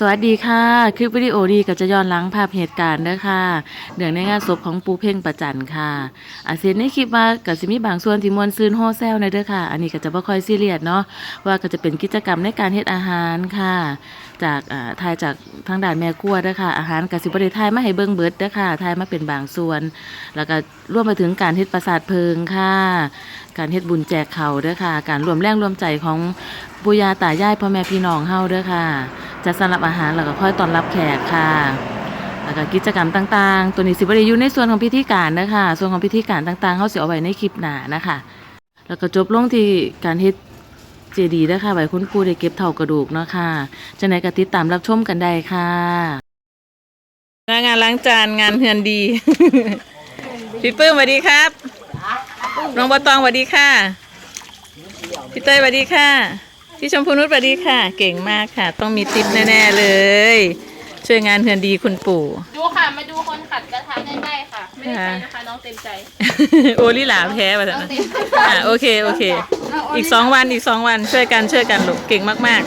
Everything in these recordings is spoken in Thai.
สวัสดีค่ะ คลิปวิดีโอดีก็จะย้อนหลังภาพเหตุการณ์เด้อค่ะเนื่องในงานศพของปูเพ่งประจันค่ะอาเซียนในคลิปว่าก็สิมีบางส่วนที่มวลซืนโฮแซลในเด้อค่ะ อันนี้ก็จะบ่ค่อยซีเรียสเนาะว่าก็จะเป็นกิจกรรมในการเฮ็ดอาหารค่ะ จากอ่าทายจากทางด้านแม่ครัวเด้อค่ะอาหารก็สิบ่ได้ทายมาให้เบิ่งเบิดเด้อค่ะทายมาเป็นบางส่วน แล้วก็รวมไปถึงการเฮ็ดประสาทเพลิงค่ะ การเฮ็ดบุญแจกเขาเด้อค่ะ การรวมแรงรวมใจของปู่ย่าตายายพ่อแม่พี่น้องเฮาเด้อค่ะจะสำหรับอาหารแล้วก็ค่อยต้อนรับแขกค่ะแล้วก็กิจกรรมต่างๆ ตัวนี้สิบ่ได้อยู่ในส่วนของพิธีการนะคะส่วนของพิธีการต่างๆเฮาเสิเอาไว้ในคลิปหน้านะคะ แล้วก็จบลงที่การเฮ็ดเจดีย์นะคะไว้คุณปู่ได้เก็บเท่ากระดูกเนาะค่ะจังไดก็ติดตามรับชมกันได้ค่ะงานล้างจานงานเฮือนดี พี่ปื้มสวัสดีครับ น้องบอตองสวัสดีค่ะ พี่เต้ยสวัสดีค่ะ พี่ชมพูนุชสวัสดีค่ะ เก่งมากค่ะ ต้องมีติปแน่ๆเลย ช่วยงานเฮือนดีคุณปู่ ดูค่ะ มาดูคนขัดกระทะใกล้ๆค่ะ ไม่ได้ใจนะคะ น้องเต็มใจ โอลิหลาแพ้ไปแล้วน้องนะเต็มใจอะโอเคโอเค อีกสองวันอีกสองวันช่วยกันช่วยกันลูกเก่งมาก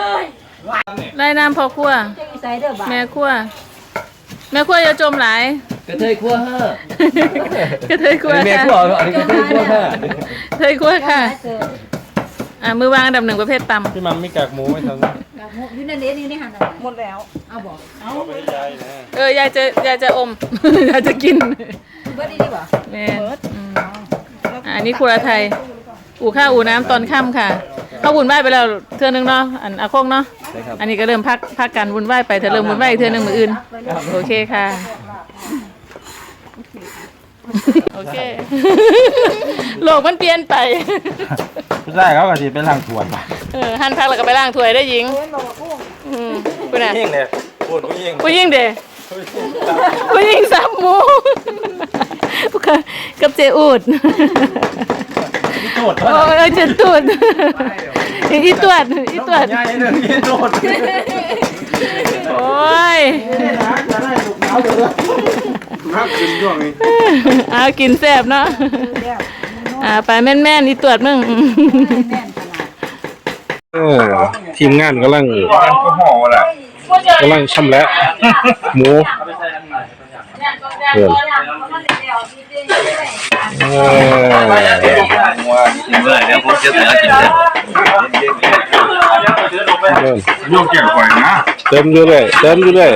ๆได้น้ำพอครัวแม่ครัว แม่ครัวอย่าจมหลายกระเทยคั่วเฮ้อกระเทยครัวแม่ค่ะคั่วอันนี้กระเทยคั่วเฮ้อกระเทยครัวค่ะอะมือวางอันดับหนึ่งประเภทตำพี่มัมมีกากหมูไหมครับอยู่ในนี้นี่นี่หันหมดแล้วเอาบอกเอาไม่ได้นะเออยายจะยายจะอม ยายจะกินเบิร์ดดีดีกว่าแม่อืมอะอันนี้ครัวไทย อู่ข้าวอู่น้ำตอนค่ำค่ะ เขาวุ่นวายไปแล้วเทื่อนึงเนาะอันอาโคงเนาะใช่ครับ อันนี้ก็เริ่มพักพักกันวุ่นวายไปเธอเริ่มวุ่นวายอีกเทื่อนึงมืออื่นโอเคค่ะ โอเค โลกมันเปลี่ยนไป ผู้ชายเขาก็สิไปล้างถ้วยเออหั่นพักแล้วก็ไปล้างถ้วยได้หญิงอืมคุณน่ะยิ่งเลยพูดผู้ยิ่งผู้หญิงเด้ ผู้หญิงสับหมูกับเจอูดพี่โจดโอ้ยเจตูดอีตวดอีตวดใหญ่เลยพี่โจดโอ้ยนักกินช่วงนี้เอากินแซ่บเนาะอ่าไปแม่นแม่นๆอีตวดมึงเออทีมงานกำลังกำลังชำแหละหมูเออเออเดี๋ยวผมจะเหลือกินเลยเริ่มโยกเกี่ยวก่อยนะเติมอยู่เลยเติมอยู่เลย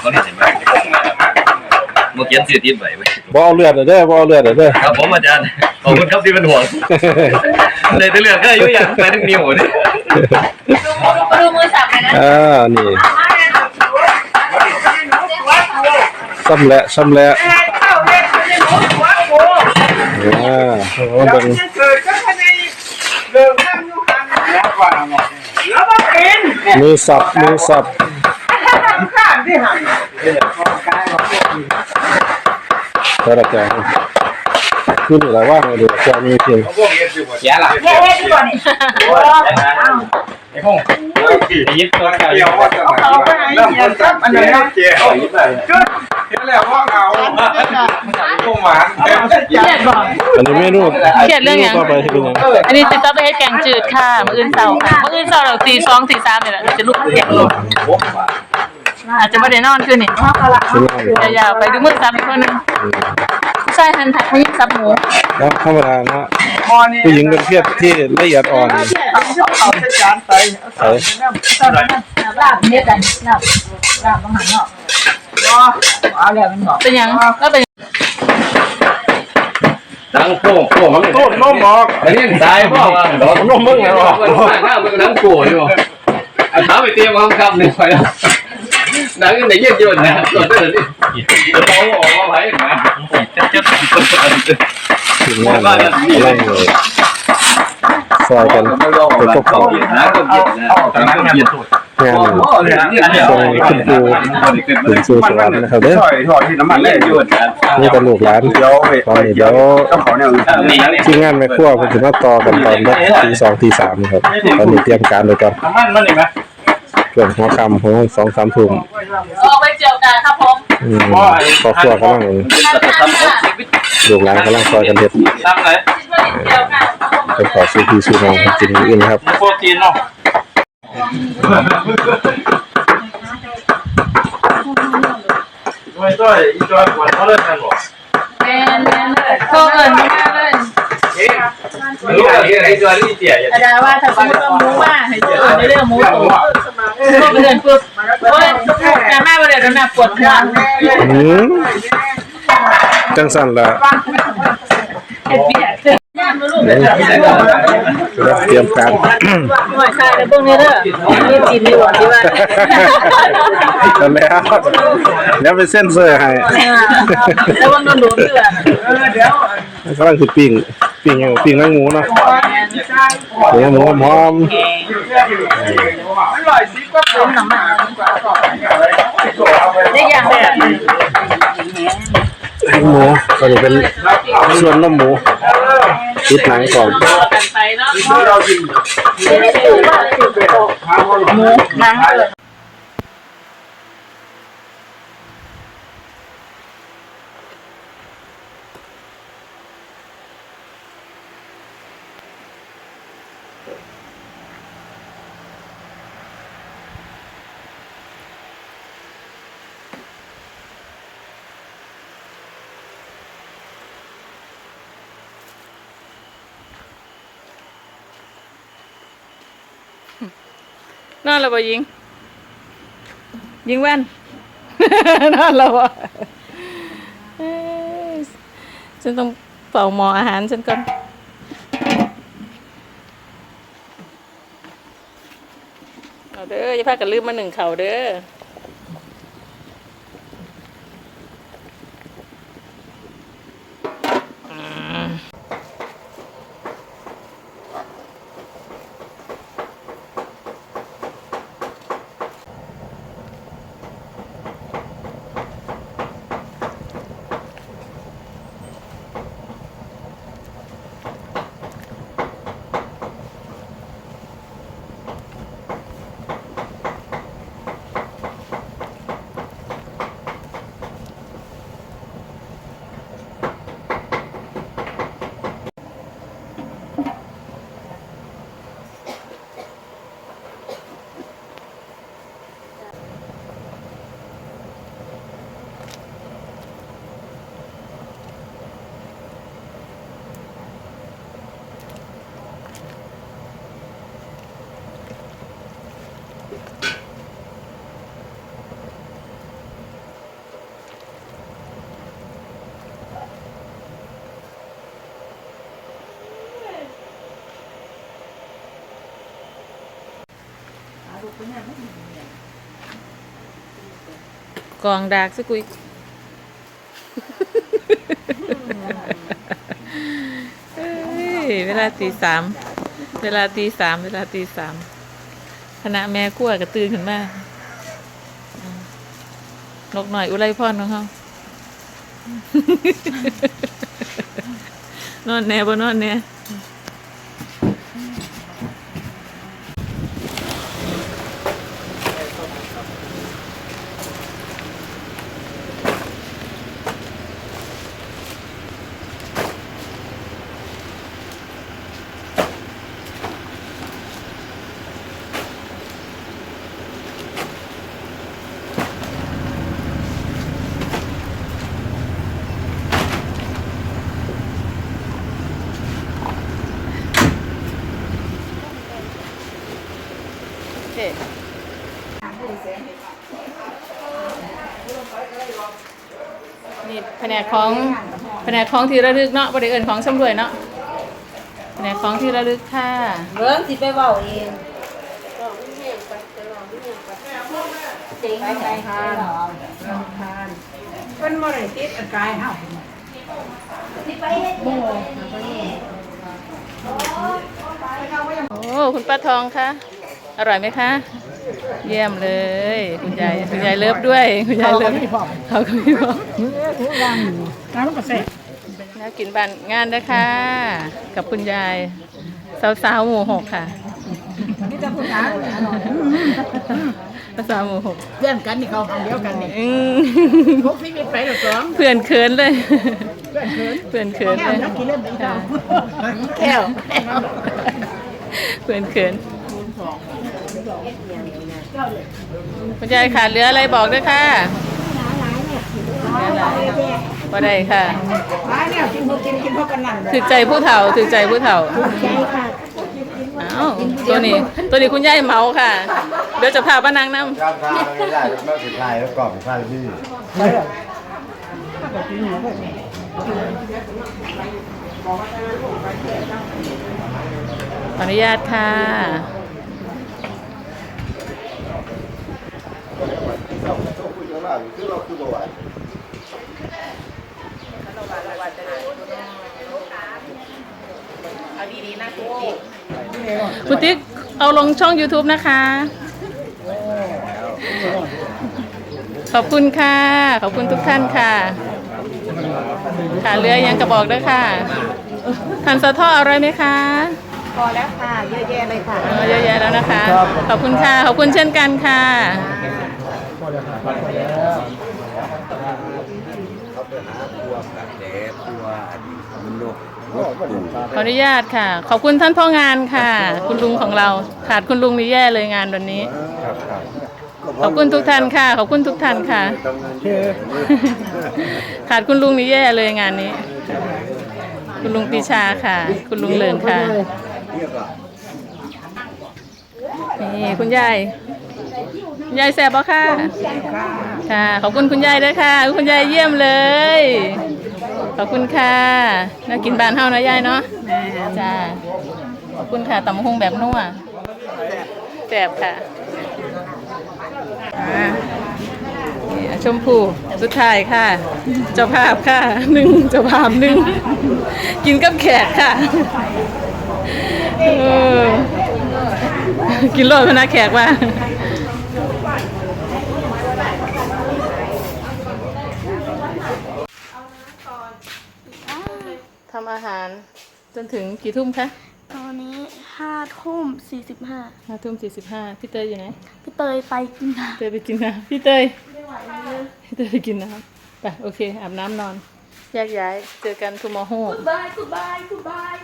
เขาได้เห็นไหมเมื่อกี้สื่อทีมไหวไหมบ่เอาเลือดเด้อบ่เอาเลือดเด้อครับผมอาจารย์ขอบคุณครับที่เป็นห่วงเลยจะเลือกก็อายุอย่างไปถึงนิ้วนี่ดูมือสับเลยนะ อ่านี่ชำแหละชำแหละอ่าโอ้เบิ่งมือสับมือสับแต่ละแกงขึ้นอยู่แล้วว่าเดี๋ยวจะมีเพียงแย่ละเฮ้ยดีก ว่านี่ไอ้พงยิบตัวเกี่ยวว่าจะเริ่มคนจับอันนั้นเกี่ยวเห็นแล้วว่าเอาพงหวานเครียดบ่อันนี้เมนูเครียดเรื่องหยังต่อไปที่เป็นหยังอันนี้จะต้องไปให้แกงจืดค่ะมื้ออื่นเช้าค่ะมื้ออื่นเช้าเราตีสองตีสามเนี่ยแหละเราจะลุกเตียงลงอาจจะไม่ได้นอนคืนนี่เป็นไงยาวๆไปดูมือซับอีกคนหนึง ผู้ชายหันถักผู้หญิงซับหมูแล้วธรรมดานะผู้หญิงเป็นเพศที่ละเอียดอ่อนใส่ลาบเม็ดกันลาบลาบต้องหันเนาะเอาแล้วมันบอกเป็นหยังแล้วเป็นหยังทั้งโป้งโป้งมันต้นน้มบอกอันนี้ตายพ่อว่าดอกน้มมึงไงวะหน้ามึงน้ำกูอยู่อันท้าไปเตรียมความคำหนึ่งไปแล้ว หนังไหนเยืดยืดนะส่วนเรื่องนี้จะโตออกมาไหวนะถึงงานอะไรเลยซอยกันเป็นพวกเขาหาก็เย็นนะต่งขึ้นี่อันเดียวถึงสู่สวรรค์นะครับเด้อถอยถอยที่น้ำมันเลยยืดนี่ก็ลูกหลานเดียวตอนนี้เดี๋ยวที่งานแม่ครัวเพิ่นสิมาต่อกันตอนแบบตีสองตีสามนะครับตอนนี้เตรียมการไว้ก่อน ช่วงหัวค่ำของสองสามทุ่มเอาไปเจียวกันครับผมอืมครอบครัวกำลังท่านทานค่ะลูกหานกำลังซอยกันเด็ดไชรไปขอซื้อพีซื้อน้องกินมื้อื่นครับไม่ต้วยอีจอยปวดเขาเลิกกันหมดแมนแมนเลยโทรเอิญมากเลยเอ๊ะรู้อะไรอีจอยนี่เจียอย่งรว่าถ้าสมมติว่าหมูว่าให้เจอเอิญในเรื่องมูตัว โทรไปเดินปุ๊บโอ้ยแต่มาบ่ได้แล้วนะปวดหัวอืมจังสั่นละเฮ็ดเบียดเตรียมการหน่อยใครในพวกนี้เด้อมีกินดีกว่าที่ว่าแล้วแล้วไปเส้นเซอร์ให้แล้วว่าโดนโดนเดือดกำลังคือปิ้ง ปิ้งอย่างปิ้งนั่งหมูเนาะเนื้อหมูหอมอร่อยสิก็ต้มน้ำมันได้อย่างแบบหมูก็จะเป็นส่วนน้ำหมูติดหนังก่อนกันไปเนาะเรากินหมูหนัง นอนแล้วบ่ยิง ยิงแว่น นอนแล้วบ่เอ้ยฉันต้องเป่าหมออาหารฉันก่อนเอาเด้ออย่าพากันลืมมาหนึ่งเข่าเด้ออื องดากสกุยเอ้ยเวลาตีสามเวลาตีสามเวลาตีสามคณะแม่ขั้วกระตื่นขึ้นมาอืมนกหน่อย อุไรพรของเขานอนแน่บ่นอนแน่ โอเคนี่แผนกของแผนกของที่ระลึกเนาะบริเอิญของชำรวยเนาะแผนกของที่ระลึกค่ะเบิ่งสิไปเว้าเองเจ๋งไปทานเป็นมะเร็งติดอันกายเฮาโอ้ คุณป้าทองคะ อร่อยไหมคะ เยี่ยมเลย คุณยายคุณยายเลิฟด้วย คุณยายเลิฟเขาก็มีบอกทุกอย่างน้ำก็เสร็จน่ากินบ้านงานนะคะกับคุณยายสาวๆหมู่หกค่ะนี่จะพูดนะสาวๆหมู่หกเพื่อนกันนี่เขาทำเดียวกันนี่อืมพวกพี่มีไปหรือสองเพื่อนเขินเลย เพื่อนเขินเพื่อนเขินแก้เลวยนักกินเล่นไปเจ้าแก้วเพื่อนเขิน คุณยายขาดเหลืออะไรบอกด้วยค่ะนั่นล่ะบ่ได้ค่ะมาเนี่ยกินพวกกินกินพวกกันนั่นถึกใจผู้เฒ่าถึกใจผู้เฒ่าใช่ค่ะอ้าวตัวนี้ตัวนี้คุณยายเมาค่ะ เดี๋ยวจะพาป้านางน้การพาไม่ได้แล้วไม่สุดท้ายแล้วกรอบพาพี่ำขออนุญาตค่ะ คุณติ๊กเอาลงช่อง YouTube นะคะ ขอบคุณค่ะ ขอบคุณทุกท่านค่ะ ค่ะเรือยังกระบอกด้วยค่ะทันสะท่ออร่อยไหมคะ พอแล้วค่ะ เยอะแยะเลยค่ะเออเยอะแยะแล้วนะคะ ขอบคุณค่ะ ขอบคุณเช่นกันค่ะ ขออนุญาตค่ะ ขอบคุณท่านพ่องานค่ะ คุณลุงของเราขาดคุณลุงนี่แย่เลยงานวันนี้ขอบคุณทุกท่านค่ะ ขอบคุณทุกท่านค่ะ ขาดคุณลุงนี่แย่เลยงานนี้ คุณลุงปีชาค่ะ คุณลุงเลิงค่ะ นี่คุณยายคุณยายแสบบ่ค่ะ ค่ะ ขอบคุณคุณยายด้วยค่ะ คุณยายเยี่ยมเลย ขอบคุณค่ะน่ากินบานเฮานะยายเนาะจ้าขอบคุณค่ะตำบักหุงแบบนัวแสบค่ะชมพูสุดท้ายค่ะ เจ้าภาพค่ะหนึ่งเจ้าภาพหนึ่งกินกับแขกค่ะกินโลดพนักแขกว่า อาหาร จนถึงกี่ทุ่มคะตอนนี้ห้าทุ่มสี่สิบห้าห้าทุ่มสี่สิบห้าพี่เตยอยู่ไหนพี่เตยไปกินน้เตยไปกินน้ำพี่เตยพี่เตยไปกินน้ำไปโอเคอาบน้ำนอนแยกย้ายเจอกันทูมอโฮำบายกูบายกูบาย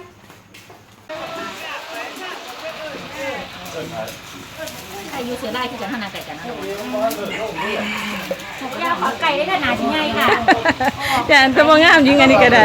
อายุเสือได้ที่จะทำนาไก่กันนะยาขอไก่ได้ขนาดยังไงค่ะอย่าอันตะบงามยิงอันนี้ก็ได้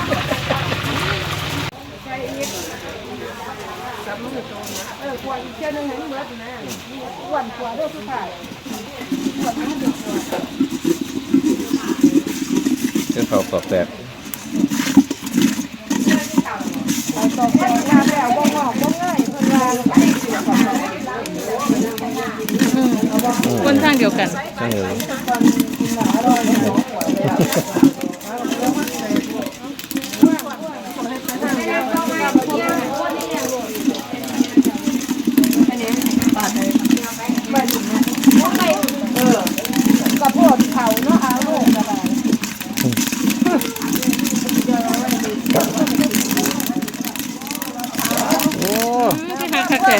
ยังไงแบบต้องหาดีเลยสิเจ๊ฟิล์มอืมเจ้าเขาตอบแตกคนทางเดียวกันช่างเลยโอ้ คือหักคักแต่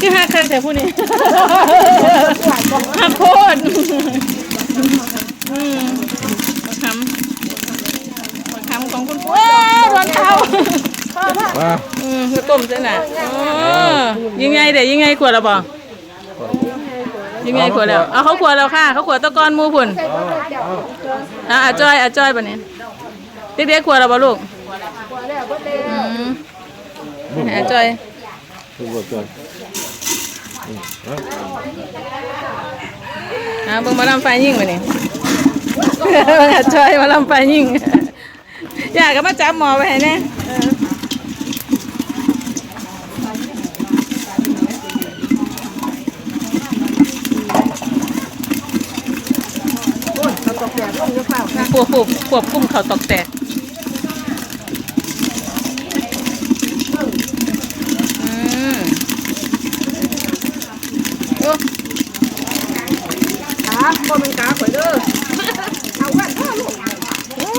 คือหักคัก แต่ผู้นี้หักโคตรอืมมาทำมาทำของคุณว้าวรองเท้ามาอืมคือต้มเส้นน่ะอ๋อยังไงเดี๋ยวยังไงขวดละบ่ยังไงขวดแล้วเอาเขาขวดแล้วค่ะ เขาขวดตะกอนหมูพุ่นอะอาจ้อยอาจ้อยปะเนี่ยเด็กๆขวดแล้วบ่ลูกอืมอาจ้อยดูบทก่อน อ่าเบิ่งหมาลำไฟยิ่งมานี่เบิ่งอาจ้อยหมาลำไฟยิ่งอยากก็มาจับหมอไปให้แน่เออควบคุมควบคุมเขาตอกแตกอืมโอ้ ขาบ่เป็นขาข่อยเด้อเอาไว้พ่อลูกโอ้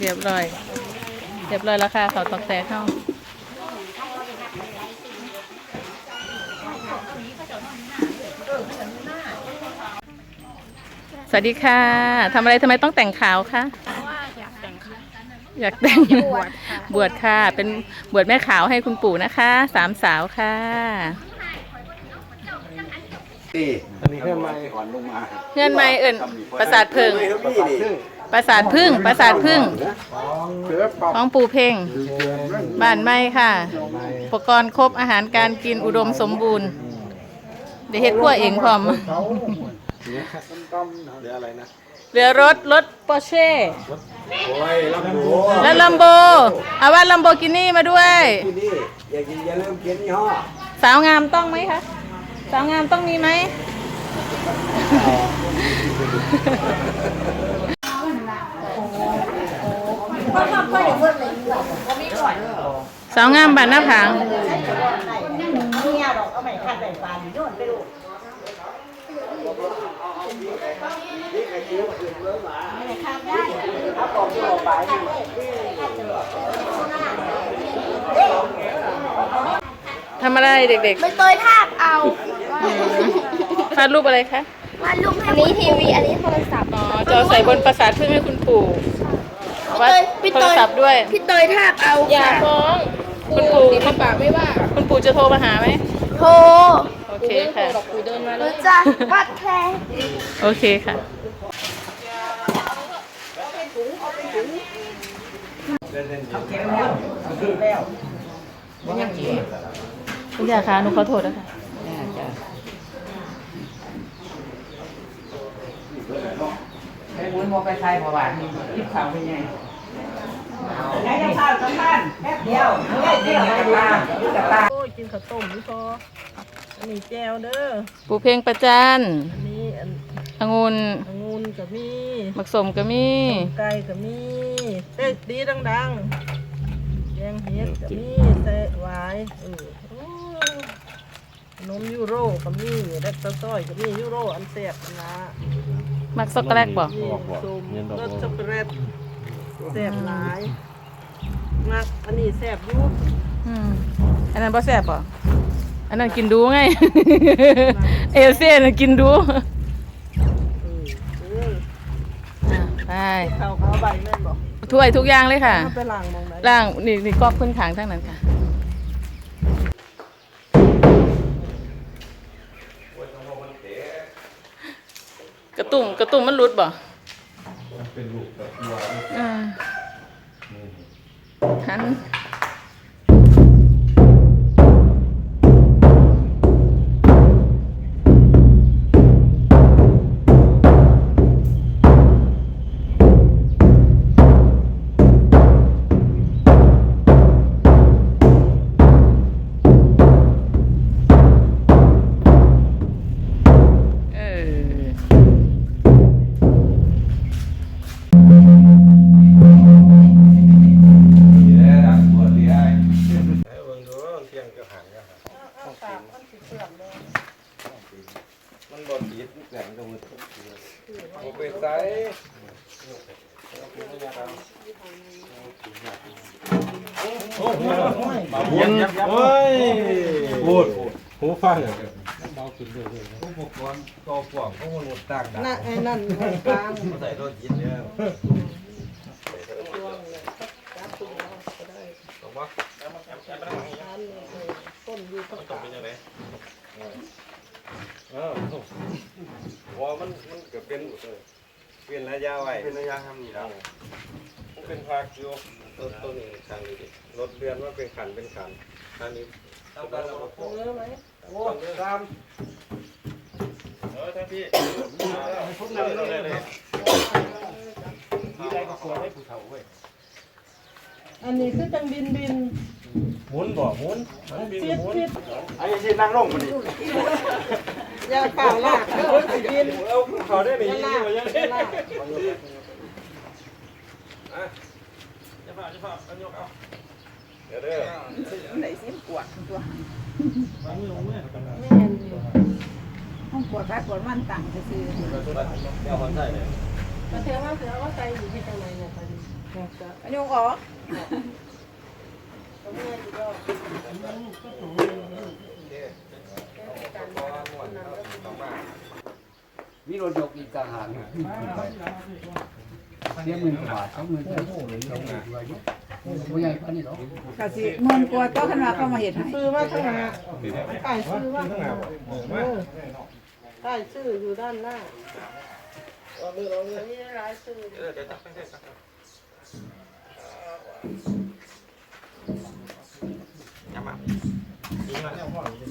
เรียบร้อย เรียบร้อยแล้วค่ะเขาตอกแตกเข้าสวัสดีค่ะทำอะไรทำไมต้องแต่งขาวคะอยากแต่งบวชบวชค่ะ เป็นบวชแม่ขาวให้คุณปู่นะคะ สามสาวค่ะ อันนี้เพื่อนมาเพื่อนไม่เอิ่นประสาทพึ่งประสาทพึ่งประสาทพึ่งของปู่เพ่ง บ้านไม่ค่ะ อุปกรณ์ครบอาหารการกินอุดมสมบูรณ์ เดี๋ยวเฮ็ดขั้วเองพร้อมหรืออะไรนะเหลือรถรถปอร์เช่และลัมโบเอาว่าลัมโบกินี่มาด้วยอย่ากินอย่าเริ่มกินยี่ห้อ สาวงามต้องไหมคะ สาวงามต้องมีไหมสาวงามบันหน้าผางทำอะไรเด็กใบเตยทาบเอา ๆฟาดรูปอะไรคะวาดรูปอันนี้ทีวี อันนี้โทรศัพท์อ๋อจอใส่บนประสาทพึ่งให้คุณปู่วัดพี่โทเตรยศัพท์ด้วย พี่เตยทาบเอาอย่าฟ้องคุณปู่คุณปากไม่ว่า คุณปู่จะโทรมาหาไหมโทรโอเคค่ะรู้จักวัดแพรโอเคค่ะ คุณยาคะหนูขอโทษนะคะ ไอ้ บุญโมไปไทยประวัติยิบข่าวเป็นไงไงจะพาสัมภาษณ์แป๊บเดียวเฮ้ยเดียวไปตาตาตาโอ้ยกินข้าวต้มนี่พออันนี้แจวเด้อปู่เพลงประจันอันนี้อันองุ่นองุ่นก็มีมักสมก็มีไก่ก็มีเต้ดีดังๆแยงเห็ดก็มีเตะหวายเออโอ้ยขนมยูโรก็มีเล็กตะต้อยก็มียูโรอันแซ่บนะ มักช็อกโกแลตบ่นี่ส้มรสช็อกโกแลตแซ่บหลายมักอันนี้แซ่บอยู่อืมอันนั้นบ่แซ่บบ่อันนั้นกินดูไง เอลเซ่น่ะกินดูเอออะไปข้าวขาวใบแม่นบอกถ้วยทุกอย่างเลยค่ะ เอาไปล้างหมองไหน ล่างนี่นี่กรอบขึ้นขางทั้งนั้นค่ะ กระตุ่มกระตุ่มมันหลุดบ่อ่าหัน ต่างดาวน่ะไอ้นั่นไอ้กลางใส่รถยินเนี่ยว่ามันมันก็เป็นเป็นระยะไว้เป็นระยะทำนี่แล้วมันเป็นภาคอยู่ต้นต้นนี้ขันนี้ดิรถเรือนว่าเป็นขันเป็นขันขันนี้ทำการระบบเออไหมโอ้ตาม ออท่านพี่ทุกนั้นเลยเลยอันนี้คือจังบินบินหมุนบ่หมุนมันบินฟิตหมุนฟิตไอ้ที่นั่งลงมันดิอย่าเปล่าลากเด้อสิบินเอาเขาได้ไหมอย่าลากอย่าลากเดี๋ยวเด้อไหนสิปวดตัวห้ องปวดแพ้ปวดมันต่างจะซื้อเดี๋ยวคนใส่เลยมาเทว่าเสือว่าใจอยู่ที่จังไหนเนี่ยพอดีอันนี้อ๋อเมีรถยกอีกต่างหากเสียหมื่นกว่าบาทสองหมื่นกว่าผู้ใหญ่ปานนี้หรอกะสิมวนกลัวโต๊ะขึ้นมาก็มาเห็ดให้ซื้อมาทางหน้าไก่ซื้อมาทางหน้าเออไก่ซื้ออยู่ด้านหน้าเอามือเราเนี่ยนี่ร้ายซื้อ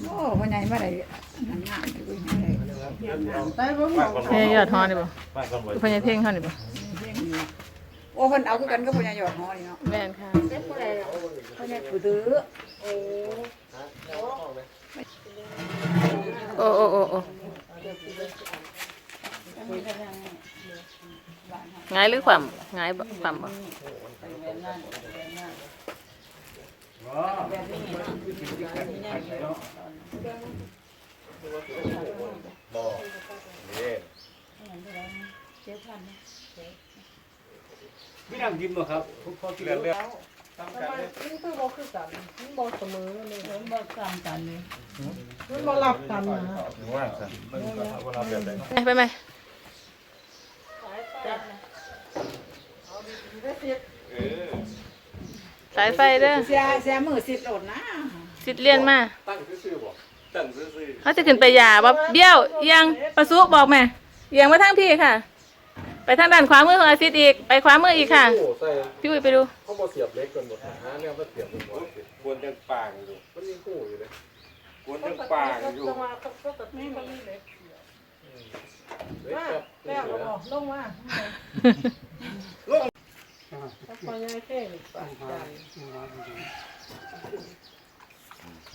โอ้วันไหนมาได้นั่นงานอยู่ไหนได้ได้บ่หมดเพ่ยอดฮอนี่บ่พญาเพ่งเขานี่บ่โอ้เพิ่นเอาคือกันก็บ่ยายอดหอนี่เนาะแม่นค่ะเพิ่นให้ผู้ถือโอ้โอ้โอ้โอ้ห ง่ายหรือความหงายความบ่มีน้ำยิ้มบ่ครับทุกข้อที่แล้วทำไมนี่คือบ่คือกันมันบ่เสมอเลยมันบ่ซ้ำกันเลยมันบ่รับกันนะไปไปไหม ได้เสียสายไฟเด้อเสียเสียมือสิบโหลดนะสิทธิ์เรียนมาตั้งซื่อๆบ่ตั้งซื่อเขาจะขึ้นไปหยาบ่เบี้ยวเอียงประสุบอกแม่เอียงมาทางพี่ค่ะ ไปทางด้านขวามือของอาซิดอีกไปขวามืออีกค่ะพี่อุ้ยไปดู เขาบ่เสียบเล็กกันหมดหาแนวมาเสียบกันหมดกวนจังปางอยู่มันมีคู่อยู่เลยกวนจังปางอยู่จะมาก็ก็ตัดนี่มันนี่เล็กมาแล้วก็บอกลงมา ลงพอยายแค่ปากใจ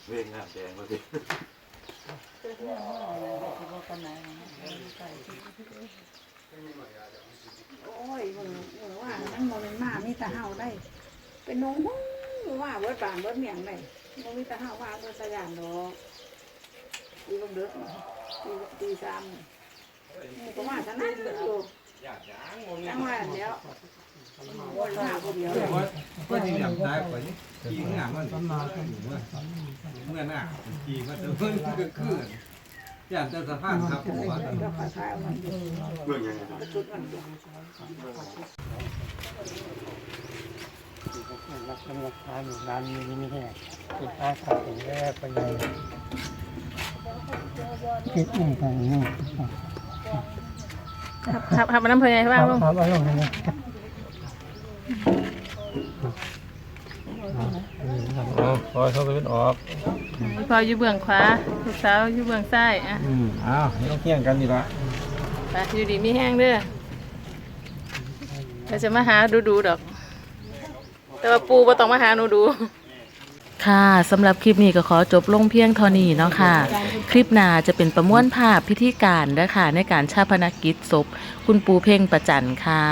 เวงงามแดงมาสิโอ้ยมึงมึงว่ามันบ่แม่นมามีแต่เฮาได้ เป็นนงฮู้ว่าเบิดบานเบิดเมียงได้บ่มีแต่เฮาว่าเบิดสยานดอกตีลงเด้อตีตีสามนี่ก็มาซะนั้นอยู่จังว่าเดี๋ยว บ่มาผู้เดียวเลยก็ที่อยากได้กว่านี้กีงามมันเมื่อหน้ากีมันจะเพิ่นก็คืออย่างแต่สะพานครับผมว่าก็ขอทายเรื่องยังไงจุดมันอยู่รักกันรักษาอยู่นานมีนี่แห้ติดอาสาถึงแรกไปเลยคิดอุ้มกันนี่ครับครับครับมาน้ำเพลยว่างลงครับเอง ยอ๋อคอยเขาไปเป็นออกพออยู่เบื้องขวาลูกสาวอยู่เบื้องซ้ายอะอืมอ้าวนี่ต้องเที่ยงกันดีละไปอยู่ดีมีแห้งเด้อเราจะมาหาดูดูๆดอก แต่ว่าปูบ่ต้องมาหาหนูดู ค่ะสำหรับคลิปนี้ก็ขอจบลงเพียงเท่านี้เนาะค่ะ คลิปหน้าจะเป็นประมวลภาพพิธีการนะคะในการชาพนกิจศพ คุณปูเพ่งประจันค่ะ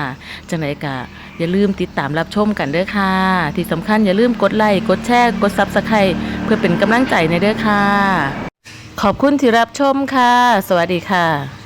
จังไรกะ อย่าลืมติดตามรับชมกันเด้อค่ะ ที่สำคัญอย่าลืมกดไลค์กดแชร์กดซับสไครต์เพื่อเป็นกำลังใจในเด้อค่ะ ขอบคุณที่รับชมค่ะ สวัสดีค่ะ